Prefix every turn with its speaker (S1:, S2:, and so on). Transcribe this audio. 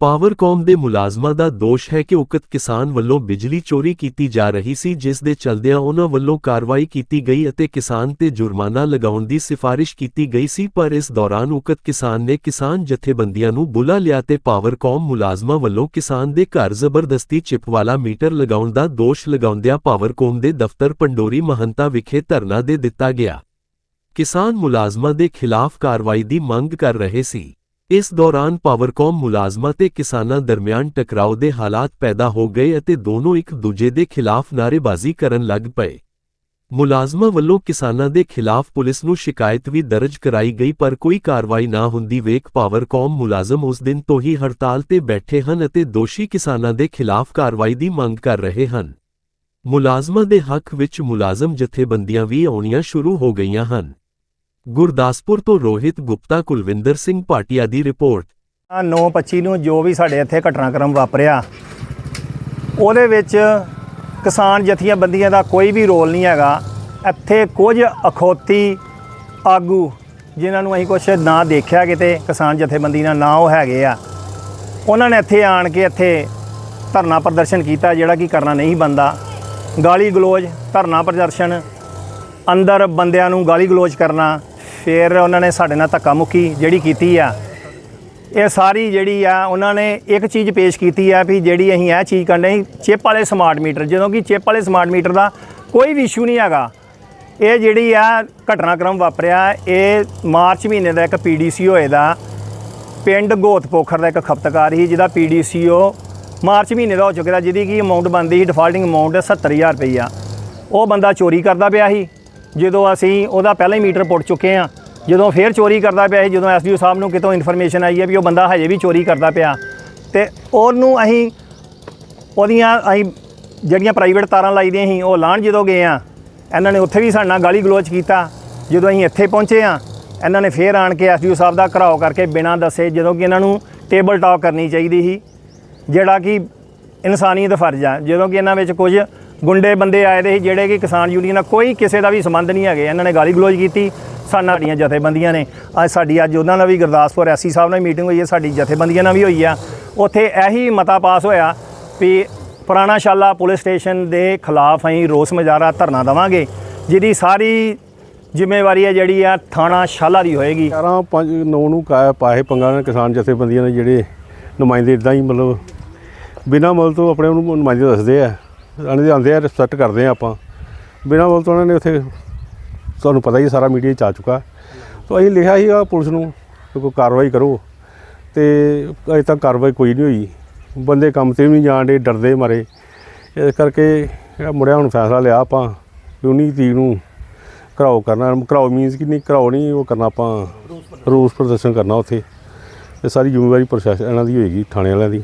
S1: Powercom ਦੇ ਮੁਲਾਜ਼ਮਾਂ ਦਾ ਦੋਸ਼ ਹੈ ਕਿ ਉਕਤ ਕਿਸਾਨ ਵੱਲੋਂ ਬਿਜਲੀ ਚੋਰੀ ਕੀਤੀ ਜਾ ਰਹੀ ਸੀ, ਜਿਸ ਦੇ ਚਲਦਿਆਂ ਉਹਨਾਂ ਵੱਲੋਂ ਕਾਰਵਾਈ ਕੀਤੀ ਗਈ ਅਤੇ ਕਿਸਾਨ ਤੇ ਜੁਰਮਾਨਾ ਲਗਾਉਣ ਦੀ ਸਿਫਾਰਿਸ਼ ਕੀਤੀ ਗਈ ਸੀ, ਪਰ ਇਸ ਦੌਰਾਨ ਉਕਤ ਕਿਸਾਨ ਨੇ ਕਿਸਾਨ ਜਥੇਬੰਦੀਆਂ ਨੂੰ ਬੁਲਾ ਲਿਆ ਤੇ ਪਾਵਰਕੌਮ ਮੁਲਾਜ਼ਮਾਂ ਵੱਲੋਂ ਕਿਸਾਨ ਦੇ ਘਰ ਜ਼ਬਰਦਸਤੀ ਚਿਪ ਵਾਲਾ ਮੀਟਰ ਲਗਾਉਣ ਦਾ ਦੋਸ਼ ਲਗਾਉਂਦਿਆਂ ਪਾਵਰਕੌਮ ਦੇ ਦਫ਼ਤਰ ਪੰਡੋਰੀ ਮਹੰਤਾ ਵਿਖੇ ਧਰਨਾ ਦੇ ਦਿੱਤਾ ਗਿਆ। ਕਿਸਾਨ ਮੁਲਾਜ਼ਮਾਂ ਦੇ ਖਿਲਾਫ ਕਾਰਵਾਈ ਦੀ ਮੰਗ ਕਰ ਰਹੇ ਸੀ। ਇਸ ਦੌਰਾਨ ਪਾਵਰਕੌਮ ਮੁਲਾਜ਼ਮਾਂ ਤੇ ਕਿਸਾਨਾਂ ਦਰਮਿਆਨ ਟਕਰਾਓ ਦੇ ਹਾਲਾਤ ਪੈਦਾ ਹੋ ਗਏ ਅਤੇ ਦੋਨੋਂ ਇੱਕ ਦੂਜੇ ਦੇ ਖਿਲਾਫ ਨਾਅਰੇਬਾਜ਼ੀ ਕਰਨ ਲੱਗ ਪਏ। ਮੁਲਾਜ਼ਮਾਂ ਵੱਲੋਂ ਕਿਸਾਨਾਂ ਦੇ ਖਿਲਾਫ ਪੁਲਿਸ ਨੂੰ ਸ਼ਿਕਾਇਤ ਵੀ ਦਰਜ ਕਰਾਈ ਗਈ ਪਰ ਕੋਈ ਕਾਰਵਾਈ ਨਾ ਹੁੰਦੀ ਵੇਖ ਪਾਵਰਕੌਮ ਮੁਲਾਜ਼ਮ ਉਸ ਦਿਨ ਤੋਂ ਹੀ ਹੜਤਾਲ ਤੇ ਬੈਠੇ ਹਨ ਅਤੇ ਦੋਸ਼ੀ ਕਿਸਾਨਾਂ ਦੇ ਖਿਲਾਫ ਕਾਰਵਾਈ ਦੀ ਮੰਗ ਕਰ ਰਹੇ ਹਨ। ਮੁਲਾਜ਼ਮਾਂ ਦੇ ਹੱਕ ਵਿੱਚ ਮੁਲਾਜ਼ਮ ਜਥੇਬੰਦੀਆਂ ਵੀ ਆਉਣੀਆਂ ਸ਼ੁਰੂ ਹੋ ਗਈਆਂ ਹਨ। ਗੁਰਦਾਸਪੁਰ ਤੋਂ ਰੋਹਿਤ ਗੁਪਤਾ, ਕੁਲਵਿੰਦਰ ਸਿੰਘ ਭਾਟੀਆ ਦੀ ਰਿਪੋਰਟ।
S2: ਆ 925 ਨੂੰ ਜੋ ਵੀ ਸਾਡੇ ਇੱਥੇ ਘਟਨਾਕ੍ਰਮ ਵਾਪਰਿਆ, ਉਹਦੇ ਵਿੱਚ ਕਿਸਾਨ ਜਥੇਬੰਦੀਆਂ ਦਾ ਕੋਈ ਵੀ ਰੋਲ ਨਹੀਂ ਹੈਗਾ। ਇੱਥੇ ਕੁਝ ਅਖੌਤੀ ਆਗੂ, ਜਿਨ੍ਹਾਂ ਨੂੰ ਅਸੀਂ ਕੁਝ ਨਾ ਦੇਖਿਆ ਕਿਤੇ, ਕਿਸਾਨ ਜਥੇਬੰਦੀ ਨਾਲ ਨਾ ਉਹ ਹੈਗੇ ਆ, ਉਹਨਾਂ ਨੇ ਇੱਥੇ ਆਣ ਕੇ ਇੱਥੇ ਧਰਨਾ ਪ੍ਰਦਰਸ਼ਨ ਕੀਤਾ, ਜਿਹੜਾ ਕਿ ਕਰਨਾ ਨਹੀਂ ਬੰਦਾ ਗਾਲੀ ਗਲੋਚ, ਧਰਨਾ ਪ੍ਰਦਰਸ਼ਨ, ਅੰਦਰ ਬੰਦਿਆਂ ਨੂੰ ਗਾਲੀ ਗਲੋਚ ਕਰਨਾ ਫਿਰ ਉਹਨਾਂ ਨੇ ਸਾਡੇ ਨਾਲ ਧੱਕਾ ਮੁੱਕੀ ਜਿਹੜੀ ਕੀਤੀ ਆ, ਇਹ ਸਾਰੀ ਜਿਹੜੀ ਆ, ਉਹਨਾਂ ਨੇ ਇੱਕ ਚੀਜ਼ ਪੇਸ਼ ਕੀਤੀ ਆ ਵੀ ਜਿਹੜੀ ਅਸੀਂ ਇਹ ਚੀਜ਼ ਕਰਨੀ ਚਿਪ ਵਾਲੇ ਸਮਾਰਟ ਮੀਟਰ ਜਦੋਂ ਕਿ ਚਿਪ ਵਾਲੇ ਸਮਾਰਟ ਮੀਟਰ ਦਾ ਕੋਈ ਵੀ ਇਸ਼ੂ ਨਹੀਂ ਹੈਗਾ। ਇਹ ਜਿਹੜੀ ਆ ਘਟਨਾਕ੍ਰਮ ਵਾਪਰਿਆ, ਇਹ ਮਾਰਚ ਮਹੀਨੇ ਦਾ ਇੱਕ ਪੀਡੀਸੀ ਹੋਏ ਦਾ, ਪਿੰਡ ਗੋਤ ਪੋਖਰ ਦਾ ਇੱਕ ਖਪਤਕਾਰ ਸੀ, ਜਿਹਦਾ ਪੀਡੀਸੀਓ ਮਾਰਚ ਮਹੀਨੇ ਦਾ ਹੋ ਚੁੱਕਿਆ, ਜਿਹਦੀ ਕੀ ਅਮਾਉਂਟ ਬਣਦੀ ਸੀ ਡਿਫਾਲਟਿੰਗ ਅਮਾਉਂਟ 70000 ਰੁਪਈਆ। ਉਹ ਬੰਦਾ ਚੋਰੀ ਕਰਦਾ ਪਿਆ ਸੀ। ਜਦੋਂ ਅਸੀਂ ਉਹਦਾ ਪਹਿਲਾਂ ਹੀ ਮੀਟਰ ਪੁੱਟ ਚੁੱਕੇ ਆ ਜਦੋਂ ਫੇਰ ਚੋਰੀ ਕਰਦਾ ਪਿਆ ਸੀ, ਜਦੋਂ ਐਸਡੀਓ ਸਾਹਿਬ ਨੂੰ ਕਿਤੋਂ ਇਨਫੋਰਮੇਸ਼ਨ ਆਈ ਹੈ ਵੀ ਉਹ ਬੰਦਾ ਹਜੇ ਵੀ ਚੋਰੀ ਕਰਦਾ ਪਿਆ। ਤੇ ਉਹਨੂੰ ਅਸੀਂ ਉਹਦੀਆਂ ਅਸੀਂ ਜਿਹੜੀਆਂ ਪ੍ਰਾਈਵੇਟ ਤਾਰਾਂ ਲਾਈਦੀਆਂ ਸੀ, ਉਹ ਲਾਣ ਜਦੋਂ ਗਏ ਆ ਇਹਨਾਂ ਨੇ ਉੱਥੇ ਵੀ ਸਾਡੇ ਨਾਲ ਗਾਲੀ ਗਲੋਚ ਕੀਤਾ। ਜਦੋਂ ਅਸੀਂ ਇੱਥੇ ਪਹੁੰਚੇ ਆ ਇਹਨਾਂ ਨੇ ਫੇਰ ਆਣ ਕੇ ਐਸਡੀਓ ਸਾਹਿਬ ਦਾ ਘਰਾਓ ਕਰਕੇ ਬਿਨਾਂ ਦੱਸੇ ਜਦੋਂ ਕਿ ਇਹਨਾਂ ਨੂੰ ਟੇਬਲ ਟਾਕ ਕਰਨੀ ਚਾਹੀਦੀ ਸੀ, ਜਿਹੜਾ ਕਿ ਇਨਸਾਨੀਅਤ ਫਰਜ਼ ਆ। ਜਦੋਂ ਕਿ ਇਹਨਾਂ ਵਿੱਚ ਕੁਝ ਗੁੰਡੇ ਬੰਦੇ ਆਏ ਦੇ ਸੀ ਜਿਹੜੇ ਕਿ ਕਿਸਾਨ ਯੂਨੀਅਨ ਨਾਲ ਕੋਈ ਕਿਸੇ ਦਾ ਵੀ ਸੰਬੰਧ ਨਹੀਂ ਹੈਗੇ। ਇਹਨਾਂ ਨੇ ਗਾਲੀ ਗਲੋਚ ਕੀਤੀ। ਸਾਡੀਆਂ ਜਥੇਬੰਦੀਆਂ ਨੇ। ਅੱਜ ਸਾਡੀ ਅੱਜ ਉਹਨਾਂ ਨਾਲ ਵੀ ਗੁਰਦਾਸਪੁਰ ਐਸੀ ਸਾਹਿਬ ਨਾਲ ਮੀਟਿੰਗ ਹੋਈ ਹੈ। ਸਾਡੀ ਜਥੇਬੰਦੀਆਂ ਨਾਲ ਵੀ ਹੋਈ ਆ। ਉੱਥੇ ਇਹੀ ਮਤਾ ਪਾਸ ਹੋਇਆ ਵੀ ਪੁਰਾਣਾ ਸ਼ਾਲਾ ਪੁਲਿਸ ਸਟੇਸ਼ਨ ਦੇ ਖਿਲਾਫ ਅਸੀਂ ਰੋਸ ਮੁਜ਼ਾਹਰਾ ਧਰਨਾ ਦੇਵਾਂਗੇ, ਜਿਹਦੀ ਸਾਰੀ ਜ਼ਿੰਮੇਵਾਰੀ ਹੈ ਜਿਹੜੀ ਆ ਥਾਣਾ ਸ਼ਾਲਾ ਦੀ ਹੋਏਗੀ।
S3: 11 5 9 ਨੂੰ ਪਾਏ ਪੰਗਾ ਨੇ ਕਿਸਾਨ ਜਥੇਬੰਦੀਆਂ ਦੇ ਜਿਹੜੇ ਨੁਮਾਇੰਦੇ ਇਦਾਂ ਹੀ ਮਤਲਬ ਬਿਨਾਂ ਮਤਲਬ ਤੋਂ ਆਪਣੇ ਉਹਨੂੰ ਨੁਮਾਇੰਦੇ ਦੱਸਦੇ ਆ। ਆਂਦੇ ਆਉਂਦੇ ਆ ਰਿਸਪੈਕਟ ਕਰਦੇ ਆ ਆਪਾਂ। ਬਿਨਾਂ ਬੋਲ ਤੋਂ ਉਹਨਾਂ ਨੇ ਉੱਥੇ, ਤੁਹਾਨੂੰ ਪਤਾ ਹੀ ਸਾਰਾ ਮੀਡੀਆ 'ਚ ਆ ਚੁੱਕਾ। ਤਾਂ ਅਸੀਂ ਲਿਖਿਆ ਸੀਗਾ ਪੁਲਿਸ ਨੂੰ ਕਿ ਕੋਈ ਕਾਰਵਾਈ ਕਰੋ। ਤੇ ਅਜੇ ਤੱਕ ਕਾਰਵਾਈ ਕੋਈ ਨਹੀਂ ਹੋਈ। ਬੰਦੇ ਕੰਮ ਤੇ ਵੀ ਨਹੀਂ ਜਾਣ ਦੇ ਡਰਦੇ ਮਾਰੇ। ਇਸ ਕਰਕੇ ਮੁੜਿਆ ਹੁਣ ਫੈਸਲਾ ਲਿਆ ਆਪਾਂ ਕਿ 19 ਤਰੀਕ ਨੂੰ ਘਰਾਓ ਕਰਨਾ। ਘਰਾਓ ਮੀਨਸ ਕਿ ਨਹੀਂ, ਘਰਾਓ ਨਹੀਂ, ਉਹ ਕਰਨਾ ਆਪਾਂ, ਰੋਸ ਪ੍ਰਦਰਸ਼ਨ ਕਰਨਾ ਉੱਥੇ। ਇਹ ਸਾਰੀ ਜ਼ਿੰਮੇਵਾਰੀ ਪ੍ਰਸ਼ਾਸਨ ਇਹਨਾਂ ਦੀ ਹੋਏਗੀ, ਥਾਣੇ ਵਾਲਿਆਂ ਦੀ।